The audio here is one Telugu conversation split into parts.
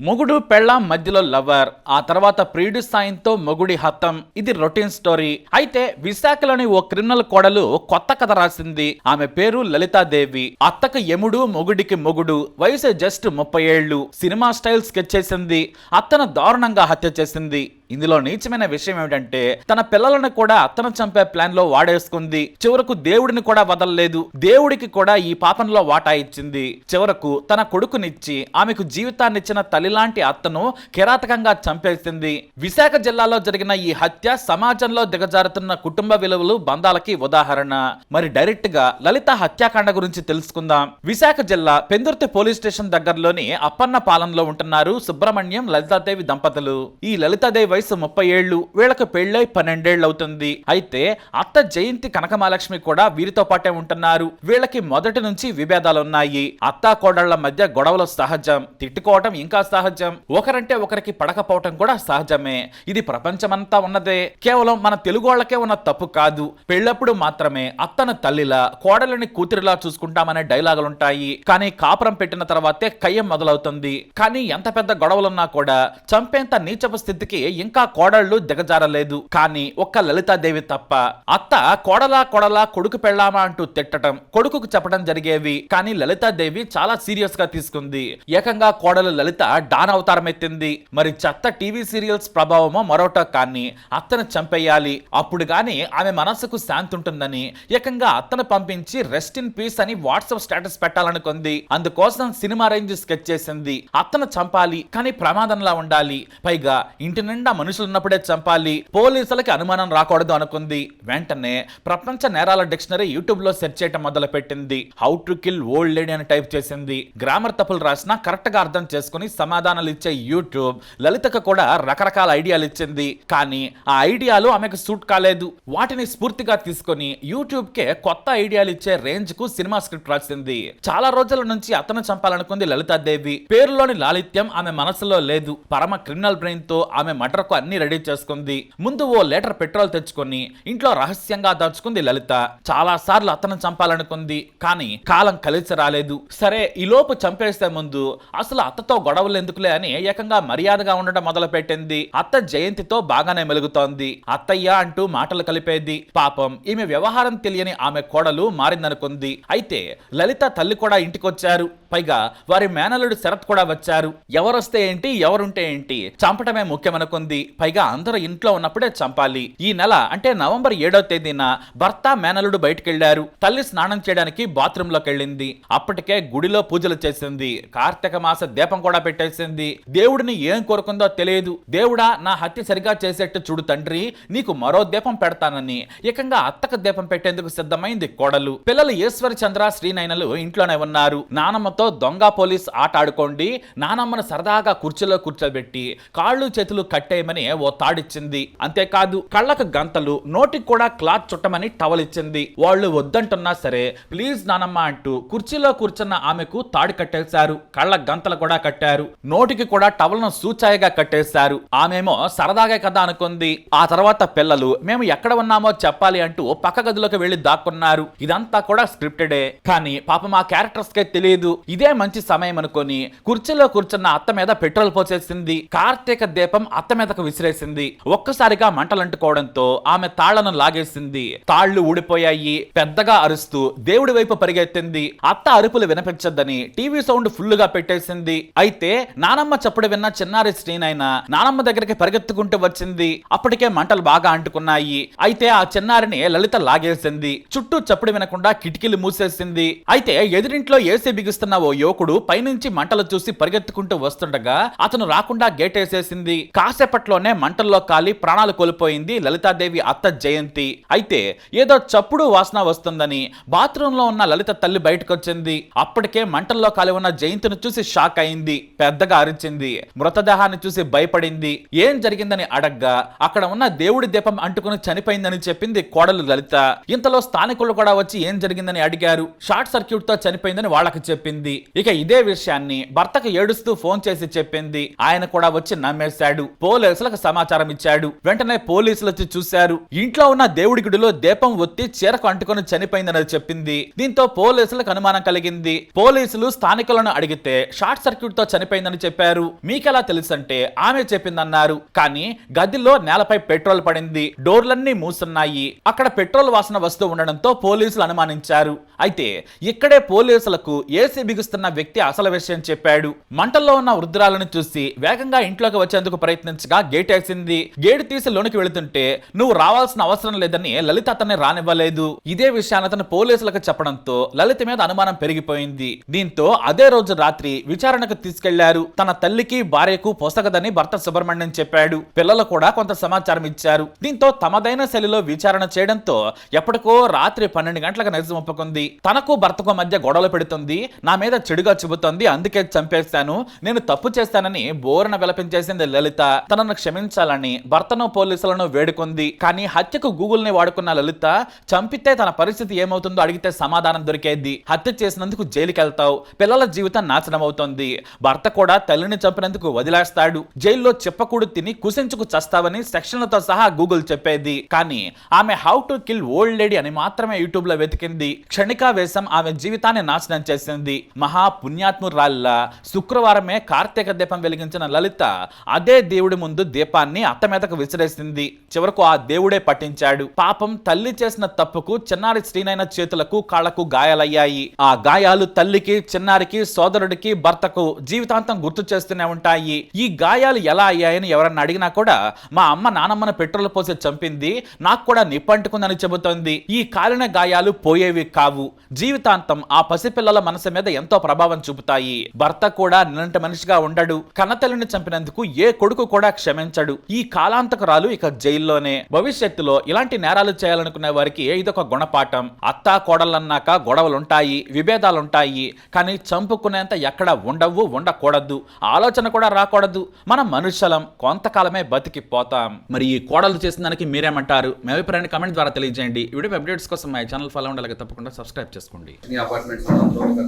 మొగుడు పెళ్ళ మధ్యలో లవర్ ఆ తర్వాత ప్రియుడి సాయంతో మొగుడి హతం. ఇది రొటీన్ స్టోరీ. అయితే విశాఖలోని ఓ క్రిమినల్ కోడలు కొత్త కథ రాసింది. ఆమె పేరు లలితాదేవి. అత్తకు యముడు మొగుడికి మొగుడు. వయసు జస్ట్ ముప్పై ఏళ్ళు. సినిమా స్టైల్ స్కెచ్ చేసింది. అత్తను దారుణంగా హత్య చేసింది. ఇందులో నీచమైన విషయం ఏమిటంటే తన పిల్లలను కూడా అత్తను చంపే ప్లాన్లో వాడేసుకుంది. చివరకు దేవుడిని కూడా వదలలేదు. దేవుడికి కూడా ఈ పాపంలో వాటా ఇచ్చింది. చివరకు తన కొడుకునిచ్చి ఆమెకు జీవితాన్నిచ్చిన తల్లిలాంటి అత్తను కిరాతకంగా చంపేసింది. విశాఖ జిల్లాలో జరిగిన ఈ హత్య సమాజంలో దిగజారుతున్న కుటుంబ విలువలు బంధాలకి ఉదాహరణ. మరి డైరెక్ట్గా లలిత హత్యాకాండ గురించి తెలుసుకుందాం. విశాఖ జిల్లా పెందుర్తి పోలీస్ స్టేషన్ దగ్గరలోని అప్పన్న పాలనలో ఉంటున్నారు సుబ్రహ్మణ్యం లలితాదేవి దంపతులు. ఈ లలితాదేవి వయసు ముప్పై ఏళ్ళు వీళ్ళకి పెళ్ళై పన్నెండేళ్ళు అవుతుంది అయితే అత్త జయంతి కనకమాలక్ష్మి కూడా వీరితో పాటే ఉంటున్నారు. వీళ్ళకి మొదటి నుంచి విభేదాలు ఉన్నాయి అత్తా కోడళ్ళ మధ్య గొడవలు సహజం. తిట్టుకోవటం ఇంకా సహజం. ఒకరంటే ఒకరికి పడకపోవటం కూడా సహజమే. ఇది ప్రపంచమంతా ఉన్నదే. కేవలం మన తెలుగు వాళ్ళకే ఉన్న తప్పు కాదు. పెళ్ళప్పుడు మాత్రమే అత్తను తల్లిలా కోడలిని కూతురిలా చూసుకుంటామనే డైలాగులుంటాయి. కానీ కాపురం పెట్టిన తర్వాతే కయ్యం మొదలవుతుంది. కానీ ఎంత పెద్ద గొడవలున్నా కూడా చంపేంత నీచపు స్థితికి ఇంకా కోడళ్ళు దిగజారలేదు. కానీ ఒక్క లలితాదేవి తప్ప అత్త కోడలా కోడలా కొడుకు పెళ్ళామా అంటూ తిట్టడం కొడుకుకు చెప్పడం జరిగేవి. కానీ లలితాదేవి చాలా సీరియస్గా తీసుకుంది. ఏకంగా కోడలు లలిత డాన్ అవతారం ఎత్తింది మరి చెత్త టీవీ సీరియల్స్ ప్రభావమో మరోటో కానీ అత్తను చంపేయాలి. అప్పుడు గాని ఆమె మనసుకు శాంతి ఉంటుందని ఏకంగా అత్తను పంపించి రెస్ట్ ఇన్ పీస్ అని వాట్సాప్ స్టేటస్ పెట్టాలనుకుంది. అందుకోసం సినిమా రేంజ్ స్కెచ్ చేసింది. అత్తను చంపాలి కానీ ప్రమాదంలా ఉండాలి. పైగా ఇంటి నిండా మనుషులు ఉన్నప్పుడే చంపాలి. పోలీసులకి అనుమానం రాకూడదు అనుకుంది. వెంటనే ప్రపంచ నేరాల డిక్షనరీ యూట్యూబ్లో సెర్చ్ చేయటం మొదలు పెట్టింది how to kill old lady అని టైప్ చేసింది. గ్రామర్ తప్పులు రాసినా కరెక్ట్గా అర్థం చేసుకుని సమాధానాలు ఇచ్చే యూట్యూబ్ లలితకు కూడా రకరకాల ఐడియాలు ఇచ్చింది. కానీ ఆ ఐడియాలు ఆమెకు సూట్ కాలేదు. వాటిని స్ఫూర్తిగా తీసుకొని యూట్యూబ్ కే కొత్త ఐడియాలు ఇచ్చే రేంజ్కు సినిమా స్క్రిప్ట్ రాసింది. చాలా రోజుల నుంచి అతను చంపాలనుకుంది లలితాదేవి. పేరులోని లాలిత్యం ఆమె మనసులో లేదు. పరమ క్రిమినల్ బ్రెయిన్తో ఆమె మటర్ ట్రక్ అన్ని రెడీ చేసుకుంది. ముందు ఓ లీటర్ పెట్రోల్ తెచ్చుకొని ఇంట్లో రహస్యంగా దాచుకుంది లలిత. చాలా సార్లు అతను చంపాలనుకుంది కానీ కాలం కలిసి రాలేదు. సరే ఈ లోపు చంపేస్తే ముందు అసలు అత్తతో గొడవలు ఎందుకులే అని ఏకంగా మర్యాదగా ఉండడం మొదలు పెట్టింది అత్త జయంతితో బాగానే మెలుగుతోంది. అత్తయ్య అంటూ మాటలు కలిపేది. పాపం ఈమె వ్యవహారం తెలియని ఆమె కోడలు మారిందనుకుంది. అయితే లలిత తల్లి కూడా ఇంటికొచ్చారు. పైగా వారి మేనలుడు శరత్ కూడా వచ్చారు. ఎవరొస్తే ఏంటి ఎవరుంటే ఏంటి చంపటమే ముఖ్యమనుకుంది. పైగా అందరూ ఇంట్లో ఉన్నప్పుడే చంపాలి. ఈ నెల అంటే నవంబర్ ఏడో తేదీన భర్త మేనలుడు బయటకెళ్ళారు. తల్లి స్నానం చేయడానికి బాత్రూమ్లోకి వెళ్ళింది అప్పటికే గుడిలో పూజలు చేసింది. కార్తీక మాస దీపం కూడా పెట్టేసింది. దేవుడిని ఏం కోరుకుందో తెలియదు. దేవుడా నా హత్య సరిగా చేసేట్టు చూడు తండ్రి. నీకు మరో దీపం పెడతానని. ఏకంగా అత్తక దీపం పెట్టేందుకు సిద్ధమైంది కోడలు. పిల్లలు ఈశ్వరి చంద్ర శ్రీనయనలు ఇంట్లోనే ఉన్నారు. నానమ్మతో దొంగ పోలీస్ ఆట ఆడుకోండి నానమ్మను సరదాగా కుర్చీలో కూర్చోబెట్టి కాళ్ళు చేతులు కట్టేయమని ఓ తాడిచ్చింది. అంతేకాదు కళ్ళకు గంతలు నోటికి కూడా క్లాత్ చుట్టమని టవల్ ఇచ్చింది వాళ్ళు వద్దంటున్నా సరే ప్లీజ్ నానమ్మ అంటూ కుర్చీలో కూర్చున్న ఆమెకు తాడు కట్టేశారు. కళ్ళ గంతలు కూడా కట్టారు. నోటికి కూడా టవల్ను సూచాయిగా కట్టేశారు. ఆమెమో సరదాగా కదా అనుకుంది. ఆ తర్వాత పిల్లలు మేము ఎక్కడ ఉన్నామో చెప్పాలి అంటూ పక్క గదిలోకి వెళ్ళి దాక్కున్నారు. ఇదంతా కూడా స్క్రిప్టెడే. కానీ పాపం ఆ క్యారెక్టర్స్ కే తెలియదు ఇదే మంచి సమయం అనుకొని కుర్చీలో కూర్చున్న అత్త మీద పెట్రోల్ పోసేసింది కార్తీక దీపం అత్త మీదకు విసిరేసింది. ఒక్కసారిగా మంటలంటుకోవడంతో ఆమె తాళ్ళను లాగేసింది. తాళ్ళు ఊడిపోయాయి పెద్దగా అరుస్తూ దేవుడి వైపు పరిగెత్తింది. అత్త అరుపులు వినిపించద్దని టీవీ సౌండ్ ఫుల్గా పెట్టేసింది. అయితే నానమ్మ చప్పుడు విన్న చిన్నారి శ్రీనైన నానమ్మ దగ్గరికి పరిగెత్తుకుంటూ వచ్చింది. అప్పటికే మంటలు బాగా అంటుకున్నాయి. అయితే ఆ చిన్నారిని లలిత లాగేసింది. చుట్టూ చప్పుడు వినకుండా కిటికీలు మూసేసింది. అయితే ఎదురింట్లో ఏసీ బిగిస్తున్న ఓ యువకుడు పైనుంచి మంటలు చూసి పరిగెత్తుకుంటూ వస్తుండగా అతను రాకుండా గేట్ వేసేసింది కాసేపట్లోనే మంటల్లో కాలి ప్రాణాలు కోల్పోయింది లలితాదేవి అత్త జయంతి. అయితే ఏదో చప్పుడు వాసన వస్తుందని బాత్రూమ్లో ఉన్న లలిత తల్లి బయటకొచ్చింది. అప్పటికే మంటల్లో కాలి ఉన్న జయంతిని చూసి షాక్ అయింది పెద్దగా అరిచింది మృతదేహాన్ని చూసి భయపడింది. ఏం జరిగిందని అడగ్గా అక్కడ ఉన్న దేవుడి దీపం అంటుకుని చనిపోయిందని చెప్పింది కోడలు లలిత. ఇంతలో స్థానికులు కూడా వచ్చి ఏం జరిగిందని అడిగారు. షార్ట్ సర్క్యూట్తో చనిపోయిందని వాళ్ళకి చెప్పింది. చెప్పింది. ఇక ఇదే విషయాన్ని భర్తకు ఏడుస్తూ ఫోన్ చేసి చెప్పింది. ఆయన కూడా వచ్చి నమ్మేశాడు. పోలీసులకు సమాచారం ఇచ్చాడు. వెంటనే పోలీసులు వచ్చి చూశారు. ఇంట్లో ఉన్న దేవుడి గుడిలో దీపం ఒత్తి చీరకు అంటుకొని చనిపోయిందని చెప్పింది. దీంతో పోలీసులకు అనుమానం కలిగింది. పోలీసులు స్థానికులను అడిగితే షార్ట్ సర్క్యూట్తో చనిపోయిందని చెప్పారు. మీకెలా తెలుసంటే ఆమె చెప్పిందన్నారు. కానీ గదిలో నేలపై పెట్రోల్ పడింది. డోర్లన్నీ మూసున్నాయి. అక్కడ పెట్రోల్ వాసన వస్తూ ఉండడంతో పోలీసులు అనుమానించారు. అయితే ఇక్కడే పోలీసులకు ఏసీ బిగుస్తున్న వ్యక్తి అసలు విషయం చెప్పాడు. మంటల్లో ఉన్న వృద్ధురాలను చూసి వేగంగా ఇంట్లోకి వచ్చేందుకు ప్రయత్నించగా గేట్ వేసింది గేటు తీసి లోనికి వెళుతుంటే నువ్వు రావాల్సిన అవసరం లేదని లలిత అతన్ని రానివ్వలేదు. ఇదే విషయాన్ని అతను పోలీసులకు చెప్పడంతో లలిత మీద అనుమానం పెరిగిపోయింది. దీంతో అదే రోజు రాత్రి విచారణకు తీసుకెళ్ళారు. తన తల్లికి భార్యకు పొసగదని భర్త సుబ్రహ్మణ్యం చెప్పాడు. పిల్లలు కూడా కొంత సమాచారం ఇచ్చారు. దీంతో తమదైన శైలిలో విచారణ చేయడంతో ఎప్పటికో రాత్రి పన్నెండు గంటలకు నిజం ఒప్పుకుంది. తనకు భర్తకు మధ్య గొడవలు పెడుతుంది. నా మీద చెడుగా చెబుతోంది అందుకే చంపేస్తాను నేను తప్పు చేస్తానని బోరన విలపించేసింది లలిత. తనను క్షమించాలని భర్తను పోలీసులను వేడుకుంది. కానీ హత్యకు గూగుల్ని వాడుకున్న లలిత చంపితే తన పరిస్థితి ఏమవుతుందో అడిగితే సమాధానం దొరికేది. హత్య చేసినందుకు జైలుకి వెళ్తావు పిల్లల జీవితం నాశనం అవుతోంది భర్త కూడా తల్లిని చంపినందుకు వదిలేస్తాడు. జైల్లో చెప్పకూడు తిని కుసించుకు చస్తావని సెక్షన్లతో సహా గూగుల్ చెప్పేది. కానీ ఆమె how to kill old lady అని మాత్రమే యూట్యూబ్లో వెతికింది. క్షణికావేశం ఆమె జీవితాన్ని నాశనం చేసింది. మహాపుణ్యాత్మురాల్లా శుక్రవారమే కార్తీక దీపం వెలిగించిన లలిత అదే దేవుడి ముందు దీపాన్ని అత్త మీదకు విసిరేసింది. చివరకు ఆ దేవుడే పట్టించాడు పాపం తల్లి చేసిన తప్పుకు చిన్నారి శ్రీనైన చేతులకు కాళ్ళకు గాయాలయ్యాయి. ఆ గాయాలు తల్లికి చిన్నారికి సోదరుడికి భర్తకు జీవితాంతం గుర్తు చేస్తూనే ఉంటాయి. ఈ గాయాలు ఎలా అయ్యాయని ఎవరన్నా అడిగినా కూడా మా అమ్మ నానమ్మను పెట్రోల్ పోసి చంపింది. నాకు కూడా నిప్పంటుకుందని చెబుతోంది. ఈ కాలిన గాయాలు పోయేవి కావు. జీవితాంతం ఆ పసిపిల్లల మనసు మీద ఎంతో ప్రభావం చూపుతాయి. భర్త కూడా నిన్నటి మనిషిగా ఉండడు. కన్నతల్లిని చంపినందుకు ఏ కొడుకు కూడా క్షమించడు. ఈ కాలాంతకురాలు ఇక జైల్లోనే. భవిష్యత్తులో ఇలాంటి నేరాలు చేయాలనుకునే వారికి ఇదొక గుణపాఠం. అత్తా కోడలన్నాక గొడవలుంటాయి విభేదాలుంటాయి. కానీ చంపుకునేంత ఎక్కడ ఉండవు ఉండకూడదు. ఆలోచన కూడా రాకూడదు. మనం మనుషులం. కొంతకాలమే బతికి పోతాం. మరి ఈ కోడలు చేసిన దానికి మీరేమంటారు? మీ అభిప్రాయాన్ని కమెంట్ ద్వారా తెలియజేయండి. వీడియో అప్డేట్స్ కోసం మా ఛానల్ ఫాలో ఉండాలి తప్పకుండా సబ్స్క్రైబ్ చేసుకోండి. అపార్ట్మెంట్స్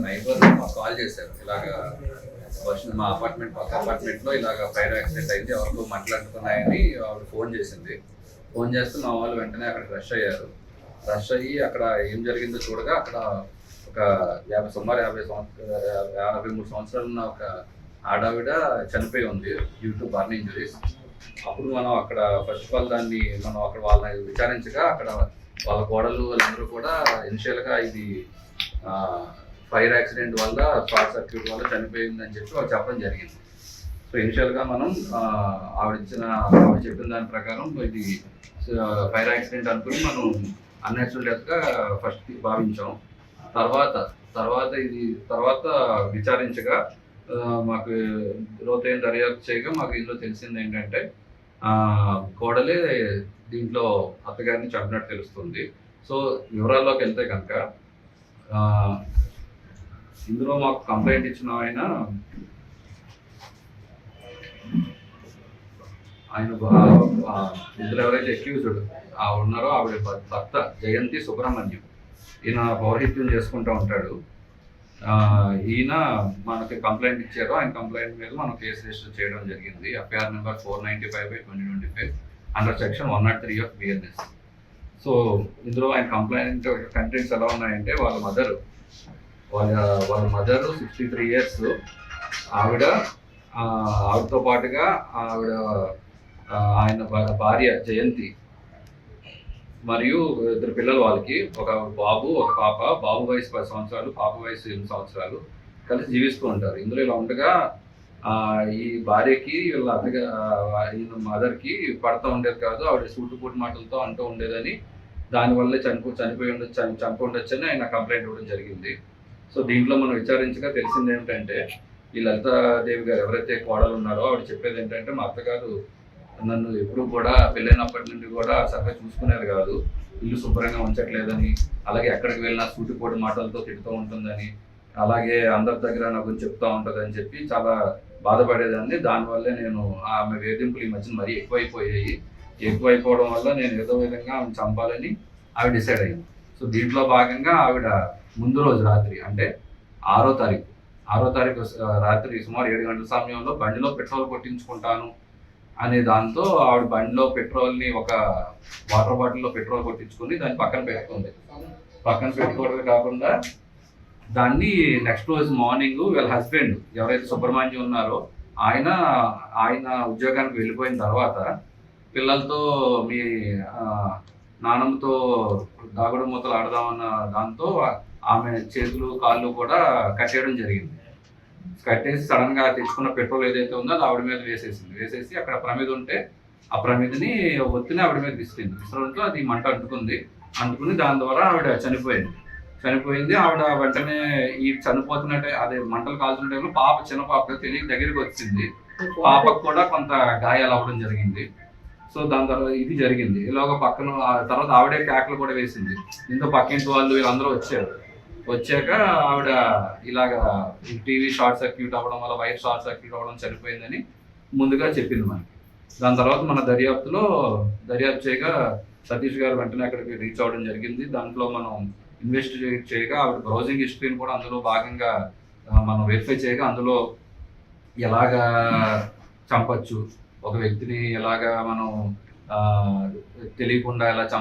నైబర్ మాకు కాల్ చేశారు. ఇలాగా వర్షం మా అపార్ట్మెంట్ పక్క అపార్ట్మెంట్లో ఇలాగ ఫైర్ యాక్సిడెంట్ అయింది. ఎవరికో మాట్లాడుతున్నాయని ఆవిడ ఫోన్ చేసింది. ఫోన్ చేస్తే మా వాళ్ళు వెంటనే అక్కడ రష్ అయ్యారు. రష్ అయ్యి అక్కడ ఏం జరిగిందో చూడగా అక్కడ ఒక యాభై సుమారు యాభై సంవత్సరాలు యాభై మూడు సంవత్సరాలు ఉన్న ఒక ఆడావిడ చనిపోయి ఉంది డ్యూ టు బర్న్ ఇంజరీస్ అప్పుడు మనం అక్కడ ఫస్ట్ ఆఫ్ ఆల్ దాన్ని మనం అక్కడ వాళ్ళని విచారించగా అక్కడ వాళ్ళ కోడలు వాళ్ళందరూ కూడా ఇనిషియల్గా ఇది ఫైర్ యాక్సిడెంట్ వల్ల షార్ట్ సర్క్యూట్ వల్ల చనిపోయిందని చెప్పి వాళ్ళు చెప్పడం జరిగింది. సో ఇనిషియల్గా మనం ఆవిడ ఇచ్చిన ఆవిడ చెప్పిన దాని ప్రకారం ఇది ఫైర్ యాక్సిడెంట్ అనుకుని మనం అన్యాచురల్ డెత్గా ఫస్ట్ భావించాం. తర్వాత తర్వాత ఇది తర్వాత విచారించగా మాకు లోతైన దర్యాప్తు చేయగా మాకు ఇందులో తెలిసింది ఏంటంటే కోడలే దీంట్లో అత్తగారిని చంపినట్టు తెలుస్తుంది. సో వివరాల్లోకి వెళ్తే కనుక ఇందులో మాకు కంప్లైంట్ ఇచ్చిన ఆయన ఆయన ఇద్దరు ఇందులో ఎవరైతే అక్యూజ్డ్ ఉన్నారో ఆవిడ భర్త జయంతి సుబ్రహ్మణ్యం. ఈయన పౌరహిత్యం చేసుకుంటూ ఉంటాడు. ఈయన మనకి కంప్లైంట్ ఇచ్చారు. ఆయన కంప్లైంట్ మీద మనం కేసు రిజిస్టర్ చేయడం జరిగింది. FIR number four ninety five by twenty twenty five under section one not three of BNS so ఇందులో ఆయన కంప్లైంట్ కంటెంట్స్ ఎలా ఉన్నాయంటే వాళ్ళ మదర్ వాళ్ళ వాళ్ళ మదర్ సిక్స్టీ త్రీ ఇయర్స్. ఆవిడ ఆవిడతో పాటుగా ఆవిడ ఆయన భార్య జయంతి. మరియు ఇద్దరు పిల్లలు వాళ్ళకి ఒక బాబు ఒక పాప. బాబు వయసు పది సంవత్సరాలు పాప వయసు ఎనిమిది సంవత్సరాలు. కలిసి జీవిస్తూ ఉంటారు. ఇందులో ఇలా ఉండగా ఈ భార్యకి వీళ్ళ అత్తగా ఈయన మదర్కి పడతా ఉండేది కాదు. ఆవిడ సూటుపూటి మాటలతో అంటూ ఉండేదని దానివల్లే చనిపో చనిపోయి ఉండొచ్చు చనిపో ఉండొచ్చని ఆయన కంప్లైంట్ ఇవ్వడం జరిగింది. సో దీంట్లో మనం విచారించగా తెలిసింది ఏంటంటే ఈ లలితాదేవి గారు ఎవరైతే కోడలు ఉన్నారో ఆవిడ చెప్పేది ఏంటంటే మా అత్తగారు నన్ను ఎప్పుడు కూడా పెళ్ళైనప్పటి నుండి కూడా సరిగ్గా చూసుకునేది కాదు. ఇల్లు శుభ్రంగా ఉంచట్లేదని అలాగే ఎక్కడికి వెళ్ళినా సూటిపోటు మాటలతో తిడుతూ ఉంటుందని అలాగే అందరి దగ్గర నాకు చెప్తూ ఉంటుందని చెప్పి చాలా బాధపడేదాన్ని. దానివల్లే నేను ఆమె వేధింపులు ఈ మధ్యన మరీ ఎక్కువైపోయాయి. ఎక్కువైపోవడం వల్ల నేను ఏదో విధంగా ఆమె చంపాలని ఆవిడ డిసైడ్ అయ్యాను సో దీంట్లో భాగంగా ఆవిడ ముందు రోజు రాత్రి అంటే ఆరో తారీఖు. ఆరో తారీఖు రాత్రి సుమారు ఏడు గంటల సమయంలో బండిలో పెట్రోల్ కొట్టించుకుంటాను అనే దాంతో ఆవిడ బండిలో పెట్రోల్ని ఒక వాటర్ బాటిల్లో పెట్రోల్ కొట్టించుకుని దాన్ని పక్కన పెట్టుకుంది. పక్కన పెట్టుకోవడమే కాకుండా దాన్ని నెక్స్ట్ రోజు మార్నింగ్ వీళ్ళ హస్బెండ్ ఎవరైతే సుబ్రహ్మణ్యం ఉన్నారో ఆయన ఆయన ఉద్యోగానికి వెళ్ళిపోయిన తర్వాత పిల్లలతో మీ నానమ్మతో నాన్నమ్మతో దాగుడు మూతలు ఆడదామన్న దాంతో ఆమె చేతులు కాళ్ళు కూడా కట్టేయడం జరిగింది. కట్టేసి సడన్గా తెచ్చుకున్న పెట్రోల్ ఏదైతే ఉందో అది ఆవిడ మీద వేసేసింది. వేసేసి అక్కడ ప్రమిద ఉంటే ఆ ప్రమిదని ఒత్తిని ఆవిడ మీద విసిరింది. విసరంతో అది మంట అంటుకుంది. అంటుకుని దాని ద్వారా ఆవిడ చనిపోయింది. చనిపోయింది ఆవిడ వెంటనే ఈ చనిపోతున్నట్టే అదే మంటలు కాల్చున్న టైంలో పాప చిన్న పాప తెలియక దగ్గరికి వచ్చింది. పాపకు కూడా కొంత గాయాలు అవ్వడం జరిగింది. సో దాని తర్వాత ఇది జరిగింది. ఇలాగ పక్కన ఆ తర్వాత ఆవిడే కేకలు కూడా వేసింది. దీంతో పక్కింటి వాళ్ళు వీళ్ళందరూ వచ్చారు. వచ్చాక ఆవిడ ఇలాగా టీవీ షార్ట్ సర్క్యూట్ అవ్వడం వల్ల వైర్ షార్ట్ సర్క్యూట్ అవ్వడం చనిపోయిందని ముందుగా చెప్పింది మనకి. దాని తర్వాత మన దర్యాప్తులో దర్యాప్తు చేయగా సతీష్ గారు వెంటనే అక్కడికి రీచ్ అవ్వడం జరిగింది. దాంట్లో మనం ఇన్వెస్టిగేట్ చేయగా ఆవిడ బ్రౌజింగ్ హిస్టరీని కూడా అందులో భాగంగా మనం వెరిఫై చేయగా అందులో ఎలాగా చంపచ్చు ఒక వ్యక్తిని ఎలాగా మనం తెలియకుండా ఎలా చంప